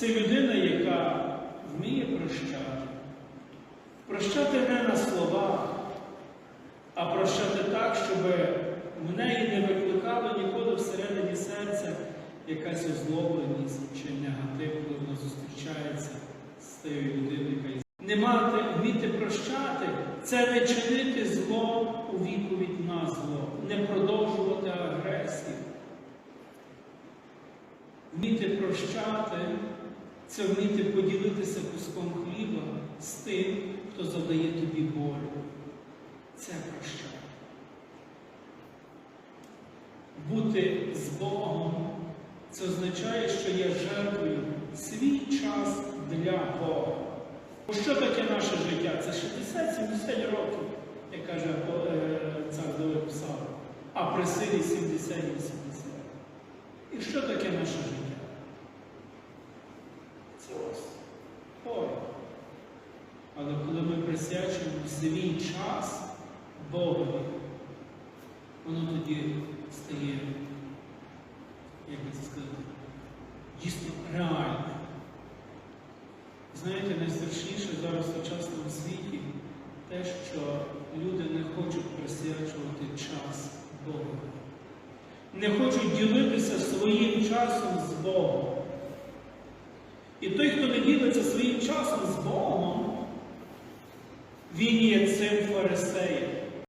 Це людина, яка вміє прощати. Прощати не на словах, а прощати так, щоб в неї не викликало ніколи всередині серця якась озлобленість чи негатив, коли вона зустрічається з тією людиною, яка. Не мати, вміти прощати це не чинити зло у відповідь на зло, не продовжувати агресію. Вміти прощати це вміти поділитися куском хліба з тим, хто завдає тобі болю. Це прощання. Бути з Богом це означає, що я жертвую свій час для Бога. Бо що таке наше життя? Це 60-70 років, як каже е, цар Давид Псалм, а при силі 70 і 80. І що таке наше життя? Це ось порох. Але коли ми присвячуємо свій час Богові, воно тоді стає, як би це сказати, дійсно реальним. Знаєте, найстрашніше зараз в сучасному світі те, що люди не хочуть присвячувати час Богу. Не хочуть ділитися своїм часом з Богом. І той, хто не ділиться своїм часом з Богом, він є цим фарисеєм.